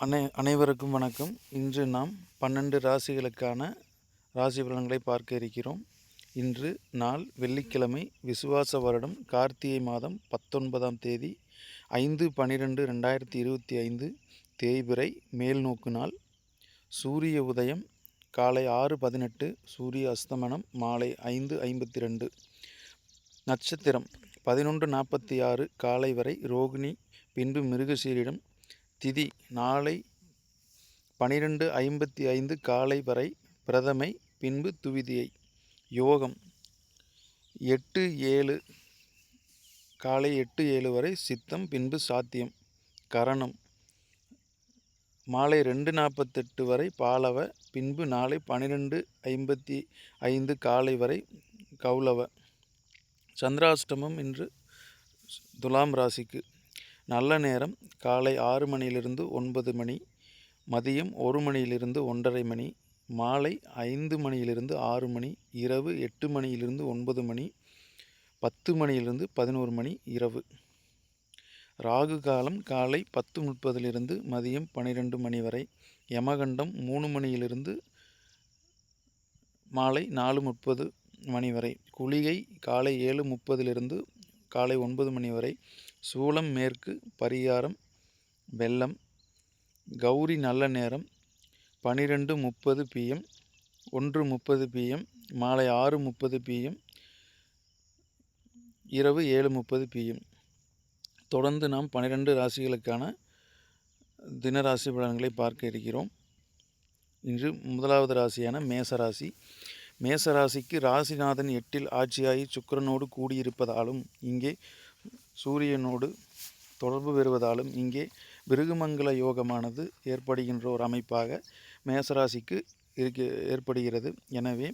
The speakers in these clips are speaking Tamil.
அனை அனைவருக்கும் வணக்கம். இன்று நாம் பன்னெண்டு ராசிகளுக்கான ராசி பலன்களை பார்க்க இருக்கிறோம். இன்று நாள் வெள்ளிக்கிழமை விசுவாச வருடம் கார்த்திகை மாதம் பத்தொன்பதாம் தேதி ஐந்து பன்னிரெண்டு ரெண்டாயிரத்தி இருபத்தி ஐந்து தேய்பிறை மேல்நோக்கு நாள் சூரிய உதயம் காலை ஆறு பதினெட்டு சூரிய அஸ்தமனம் மாலை ஐந்து ஐம்பத்தி ரெண்டு நட்சத்திரம் பதினொன்று நாற்பத்தி ஆறு காலை வரை ரோகிணி பின்பு மிருகசீரிடம் திதி நாளை பனிரெண்டு ஐம்பத்தி ஐந்து காலை வரை பிரதமை பின்பு துவிதியை. யோகம் எட்டு ஏழு காலை எட்டு ஏழு வரை சித்தம் பின்பு சாத்தியம். கரணம் மாலை ரெண்டு நாற்பத்தெட்டு வரை பாலவ பின்பு நாளை பன்னிரெண்டு ஐம்பத்தி ஐந்து காலை வரை கௌலவ. சந்திராஷ்டமம் இன்று துலாம் ராசிக்கு. நல்ல நேரம். காலை ஆறு மணியிலிருந்து ஒன்பது மணி மதியம் ஒரு மணியிலிருந்து ஒன்றரை மணி மாலை ஐந்து மணியிலிருந்து ஆறு மணி இரவு எட்டு மணியிலிருந்து ஒன்பது மணி பத்து மணியிலிருந்து பதினோரு மணி இரவு. ராகு காலம் காலை பத்து முப்பதிலிருந்து மதியம் பன்னிரெண்டு மணி வரை யமகண்டம் மூணு மணியிலிருந்து மாலை நாலு முப்பது மணி வரை குளிகை காலை ஏழு முப்பதிலிருந்து காலை ஒன்பது மணி வரை சூளம் மேற்கு பரிகாரம் வெள்ளம் கௌரி நல்ல நேரம் பனிரெண்டு முப்பது பிஎம் ஒன்று முப்பது பிஎம் மாலை ஆறு முப்பது பிஎம் இரவு ஏழு முப்பது பிஎம் தொடர்ந்து நாம் பன்னிரெண்டு ராசிகளுக்கான தினராசி பலன்களை பார்க்க இருக்கிறோம். இன்று முதலாவது ராசியான மேசராசி. மேசராசிக்கு ராசிநாதன் எட்டில் ஆட்சியாகி சுக்கரனோடு கூடியிருப்பதாலும் இங்கே சூரியனோடு தொடர்பு பெறுவதாலும் இங்கே பிருகுமங்கல யோகமானது ஏற்படுகின்ற ஒரு அமைப்பாக மேசராசிக்கு இருக்க ஏற்படுகிறது. எனவே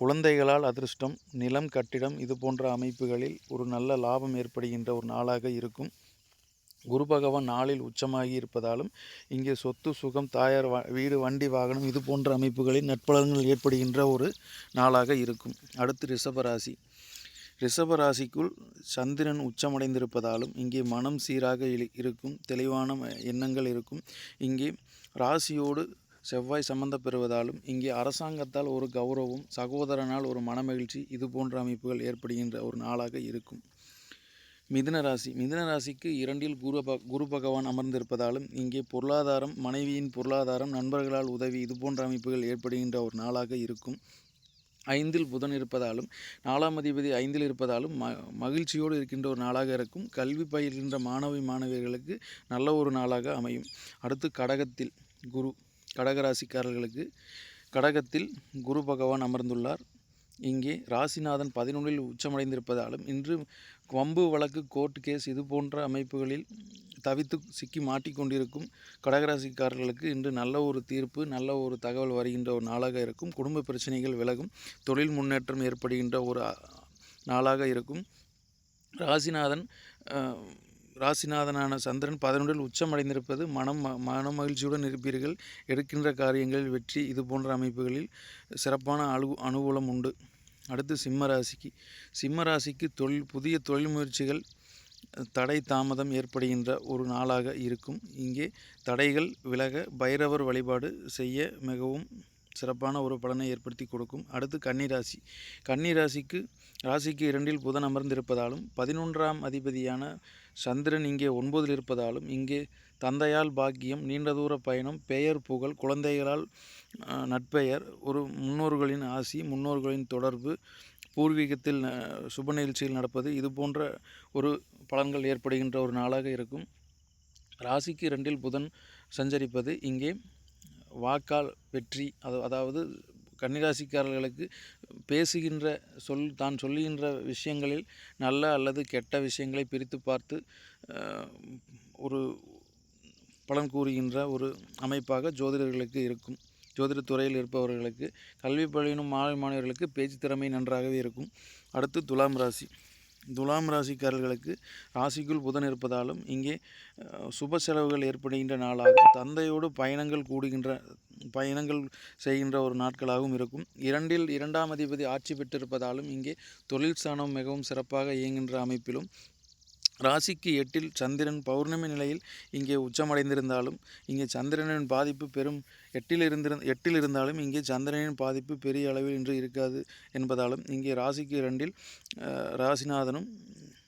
குழந்தைகளால் அதிர்ஷ்டம் நிலம் கட்டிடம் இது போன்ற அமைப்புகளில் ஒரு நல்ல லாபம் ஏற்படுகின்ற ஒரு நாளாக இருக்கும். குரு பகவான் நாளில் உச்சமாகி இருப்பதாலும் இங்கே சொத்து சுகம் தாயார் வீடு வண்டி வாகனம் இது போன்ற அமைப்புகளில் நட்பலன்கள் ஏற்படுகின்ற ஒரு நாளாக இருக்கும். அடுத்து ரிஷபராசி ரிஷபராசிக்குள் சந்திரன் உச்சமடைந்திருப்பதாலும் இங்கே மனம் சீராக இருக்கும் தெளிவான எண்ணங்கள் இருக்கும். இங்கே ராசியோடு செவ்வாய் சம்பந்தப்பெறுவதாலும் இங்கே அரசாங்கத்தால் ஒரு கௌரவம் சகோதரனால் ஒரு மனமகிழ்ச்சி இது போன்ற அமைப்புகள் ஏற்படுகின்ற ஒரு நாளாக இருக்கும். மிதுன ராசி மிதுன ராசிக்கு இரண்டில் குரு ப குரு பகவான் அமர்ந்திருப்பதாலும் இங்கே பொருளாதாரம் மனைவியின் பொருளாதாரம் நண்பர்களால் உதவி இது போன்ற அமைப்புகள் ஏற்படுகின்ற ஒரு நாளாக இருக்கும். ஐந்தில் புதன் இருப்பதாலும் நாலாம் அதிபதி ஐந்தில் இருப்பதாலும் ம மகிழ்ச்சியோடு இருக்கின்ற ஒரு நாளாக இருக்கும். கல்வி பயில்கின்ற மாணவி மாணவியர்களுக்கு நல்ல ஒரு நாளாக அமையும். அடுத்து கடகத்தில் குரு கடகராசிக்காரர்களுக்கு கடகத்தில் குரு பகவான் அமர்ந்துள்ளார். இங்கே ராசிநாதன் பதினொன்றில் உச்சமடைந்திருப்பதாலும் இன்று வம்பு வழக்கு கோர்ட் கேஸ் இது போன்ற அமைப்புகளில் தவித்து சிக்கி மாட்டிக்கொண்டிருக்கும் கடகராசிக்காரர்களுக்கு இன்று நல்ல ஒரு தீர்ப்பு நல்ல ஒரு தகவல் வருகின்ற ஒரு நாளாக இருக்கும். குடும்ப பிரச்சனைகள் விலகும். தொழில் முன்னேற்றம் ஏற்படுகின்ற ஒரு நாளாக இருக்கும். ராசிநாதன் ராசிநாதனான சந்திரன் பதினொன்றில் உச்சமடைந்திருப்பது மனம் மன மகிழ்ச்சியுடன் இருப்பீர்கள். எடுக்கின்ற காரியங்களில் வெற்றி இது போன்ற அமைப்புகளில் சிறப்பான அலு அனுகூலம் உண்டு. அடுத்து சிம்ம ராசிக்கு. சிம்ம ராசிக்கு தொழில் புதிய தொழில் முயற்சிகள் தடை தாமதம் ஏற்படுகின்ற ஒரு நாளாக இருக்கும். இங்கே தடைகள் விலக பைரவர் வழிபாடு செய்ய மிகவும் சிறப்பான ஒரு பலனை ஏற்படுத்தி கொடுக்கும். அடுத்து கன்னிராசி. கன்னிராசிக்கு ராசிக்கு இரண்டில் புதன் அமர்ந்திருப்பதாலும் பதினொன்றாம் அதிபதியான சந்திரன் இங்கே ஒன்பதில் இருப்பதாலும் இங்கே தந்தையால் பாக்கியம் நீண்ட தூர பயணம் பெயர் புகழ் குழந்தைகளால் நட்பெயர் ஒரு முன்னோர்களின் ஆசி முன்னோர்களின் தொடர்பு பூர்வீகத்தில் சுப நிகழ்ச்சியில் நடப்பது இது போன்ற ஒரு பலன்கள் ஏற்படுகின்ற ஒரு நாளாக இருக்கும். ராசிக்கு இரண்டில் புதன் சஞ்சரிப்பது இங்கே வாக்கால் வெற்றி. அது அதாவது கன்னிராசிக்காரர்களுக்கு பேசுகின்ற சொல் தான் சொல்லுகின்ற விஷயங்களில் நல்ல அல்லது கெட்ட விஷயங்களை பிரித்து பார்த்து ஒரு பலன் கூறுகின்ற ஒரு அமைப்பாக ஜோதிடர்களுக்கு இருக்கும். ஜோதிடத்துறையில் இருப்பவர்களுக்கு கல்வி பயிலும் மாணவ மாணவர்களுக்கு பேச்சு திறமை நன்றாகவே இருக்கும். அடுத்து துலாம் ராசி. துலாம் ராசிக்காரர்களுக்கு ராசிக்குள் புதன் இருப்பதாலும் இங்கே சுப செலவுகள் ஏற்படுகின்ற நாளாகும் தந்தையோடு பயணங்கள் கூடுகின்ற பயணங்கள் செய்கின்ற ஒரு நாட்களாகவும் இருக்கும். இரண்டில் இரண்டாம் அதிபதி ஆட்சி பெற்றிருப்பதாலும் இங்கே தொழில் ஸ்தானம் மிகவும் சிறப்பாக இயங்குகின்ற அமைப்பிலும் ராசிக்கு எட்டில் சந்திரன் பௌர்ணமி நிலையில் இங்கே உச்சமடைந்திருந்தாலும் இங்கே சந்திரனின் பாதிப்பு பெரும் எட்டில் இருந்திரு எட்டில் இருந்தாலும் இங்கே சந்திரனின் பாதிப்பு பெரிய அளவில் இன்று இருக்காது என்பதாலும் இங்கே ராசிக்கு இரண்டில் ராசிநாதனும்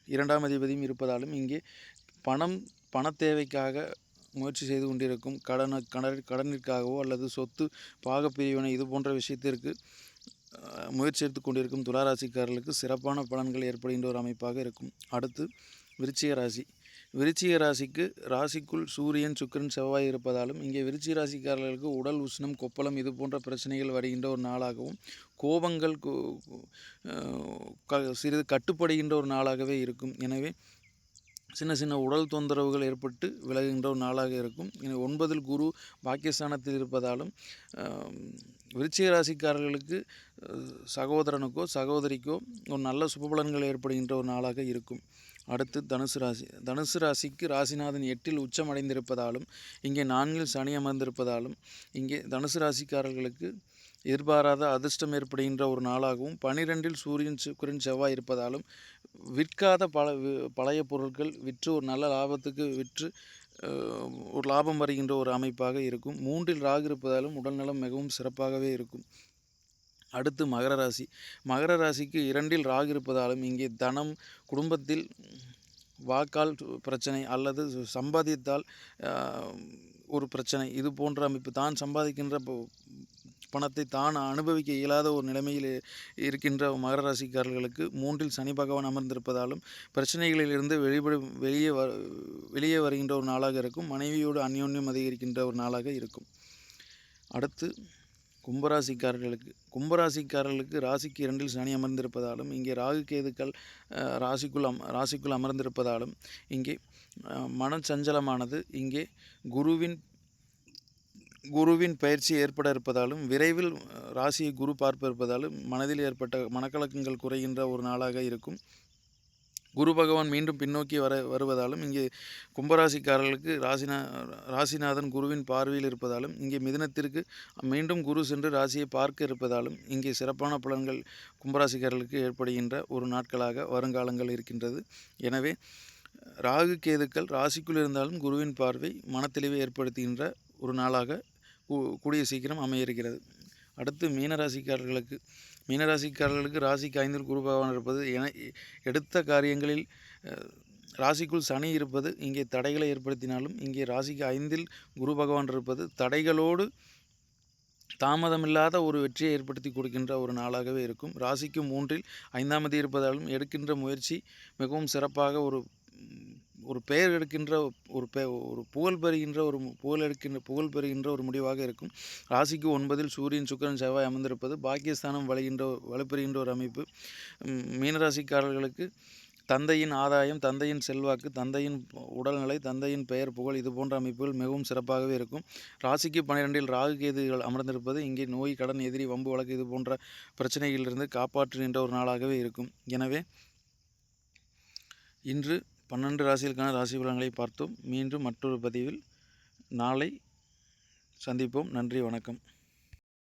இரண்டாம் அதிபதியும் இருப்பதாலும் இங்கே பணம் பண தேவைக்காக முயற்சி செய்து கொண்டிருக்கும் கடன கடன் கடனிற்காகவோ அல்லது சொத்து பாகப்பிரிவினை இது போன்ற விஷயத்திற்கு முயற்சி எடுத்து கொண்டிருக்கும் துளாராசிக்காரர்களுக்கு சிறப்பான பலன்கள் ஏற்படுகின்ற ஒரு அமைப்பாக இருக்கும். அடுத்து விருச்சிக ராசி விருச்சிக ராசிக்கு ராசிக்குள் சூரியன் சுக்கிரன் செவ்வாய் இருப்பதாலும் இங்கே விருச்சிக ராசிக்காரர்களுக்கு உடல் உஷ்ணம் கொப்பளம் இது போன்ற பிரச்சனைகள் வருகின்ற ஒரு நாளாகவும் கோபங்கள் கு- க- சிறிது கட்டுப்படுகின்ற ஒரு நாளாகவே இருக்கும். எனவே சின்ன சின்ன உடல் தொந்தரவுகள் ஏற்பட்டு விலகுகின்ற ஒரு நாளாக இருக்கும். எனவே ஒன்பதில் குரு பாக்கியஸ்தானத்தில் இருப்பதாலும் விருச்சிக ராசிக்காரர்களுக்கு சகோதரனுக்கோ சகோதரிக்கோ ஒரு நல்ல சுபபலன்கள் ஏற்படுகின்ற ஒரு நாளாக இருக்கும். அடுத்து தனுசு ராசி. தனுசு ராசிக்கு ராசிநாதன் எட்டில் உச்சம் அடைந்திருப்பதாலும் இங்கே நான்கில் சனி அமர்ந்திருப்பதாலும் இங்கே தனுசு ராசிக்காரர்களுக்கு எதிர்பாராத அதிர்ஷ்டம் ஏற்படுகின்ற ஒரு நாளாகவும் பனிரெண்டில் சூரியன் சுக்கரன் செவ்வாய் இருப்பதாலும் விற்காத பல பழைய பொருட்கள் விற்று ஒரு நல்ல லாபத்துக்கு விற்று ஒரு லாபம் வருகின்ற ஒரு அமைப்பாக இருக்கும். மூன்றில் ராகு இருப்பதாலும் உடல்நலம் மிகவும் சிறப்பாகவே இருக்கும். அடுத்து மகர ராசி. மகர ராசிக்கு இரண்டில் ராகு இருப்பதாலும் இங்கே தனம் குடும்பத்தில் வாக்கால் பிரச்சனை அல்லது சம்பாதித்தால் ஒரு பிரச்சனை. இது போன்ற அமைப்பு தான் சம்பாதிக்கின்ற ப- பணத்தை தான் அனுபவிக்க இயலாத ஒரு நிலைமையில் இருக்கின்ற மகர ராசிக்காரர்களுக்கு மூன்றில் சனி பகவான் அமர்ந்திருப்பதாலும் பிரச்சனைகளிலிருந்து வெளிப்படும் வெளியே வ வெளியே வருகின்ற ஒரு நாளாக இருக்கும். மனைவியோடு அந்யோன்யம் அதிகரிக்கின்ற ஒரு நாளாக இருக்கும். அடுத்து கும்பராசிக்காரர்களுக்கு கும்பராசிக்காரர்களுக்கு ராசிக்கு இரண்டில் சனி அமர்ந்திருப்பதாலும் இங்கே ராகு கேதுக்கள் ராசிக்குள் அம் ராசிக்குள் அமர்ந்திருப்பதாலும் இங்கே மனச்சஞ்சலமானது இங்கே குருவின் குருவின் பயிற்சி ஏற்பட இருப்பதாலும் விரைவில் ராசியை குரு பார்ப்ப இருப்பதாலும் மனதில் ஏற்பட்ட மனக்கலக்கங்கள் குறைகின்ற ஒரு நாளாக இருக்கும். குரு பகவான் மீண்டும் பின்னோக்கி வர வருவதாலும் இங்கே கும்பராசிக்காரர்களுக்கு ராசிநா ராசிநாதன் குருவின் பார்வையில் இருப்பதாலும் இங்கே மிதனத்திற்கு மீண்டும் குரு சென்று ராசியை பார்க்க இருப்பதாலும் இங்கே சிறப்பான பலன்கள் கும்பராசிக்காரர்களுக்கு ஏற்படுகின்ற ஒரு நாட்களாக வருங்காலங்கள் இருக்கின்றது. எனவே ராகு கேதுக்கள் ராசிக்குள் இருந்தாலும் குருவின் பார்வை மனத்தெளிவை ஏற்படுத்துகின்ற ஒரு நாளாக கூ- கூடிய சீக்கிரம் அமைய இருக்கிறது அடுத்து மீனராசிக்காரர்களுக்கு மீனராசிக்காரர்களுக்கு ராசிக்கு ஐந்தில் குரு பகவான் இருப்பது என எடுத்த காரியங்களில் ராசிக்குள் சனி இருப்பது இங்கே தடைகளை ஏற்படுத்தினாலும் இங்கே ராசிக்கு ஐந்தில் குரு பகவான் இருப்பது தடைகளோடு தாமதமில்லாத ஒரு வெற்றியை ஏற்படுத்தி கொடுக்கின்ற ஒரு நாளாகவே இருக்கும். ராசிக்கு மூன்றில் ஐந்தாம் தேதி இருப்பதாலும் எடுக்கின்ற முயற்சி மிகவும் சிறப்பாக ஒரு ஒரு பெயர் எடுக்கின்ற ஒரு பெ ஒரு புகழ் பெறுகின்ற ஒரு புகழ் எடுக்கின்ற புகழ் பெறுகின்ற ஒரு முடிவாக இருக்கும். ராசிக்கு ஒன்பதில் சூரியன் சுக்கிரன் செவ்வாய் அமர்ந்திருப்பது பாக்கியஸ்தானம் வளைகின்ற வலுப்பெறுகின்ற ஒரு அமைப்பு. மீனராசிக்காரர்களுக்கு தந்தையின் ஆதாயம் தந்தையின் செல்வாக்கு தந்தையின் உடல்நிலை தந்தையின் பெயர் புகழ் இது போன்ற அமைப்புகள் மிகவும் சிறப்பாகவே இருக்கும். ராசிக்கு பன்னிரெண்டில் ராகு கேதுகள் அமர்ந்திருப்பது இங்கே நோய் கடன் எதிரி வம்பு வழக்கு இது போன்ற பிரச்சனைகளிலிருந்து காப்பாற்றுகின்ற ஒரு நாளாகவே இருக்கும். எனவே இன்று பன்னெண்டு ராசிகளுக்கான ராசி பலன்களை பார்த்தோம். மீண்டும் மற்றொரு பதிவில் நாளை சந்திப்போம். நன்றி வணக்கம்.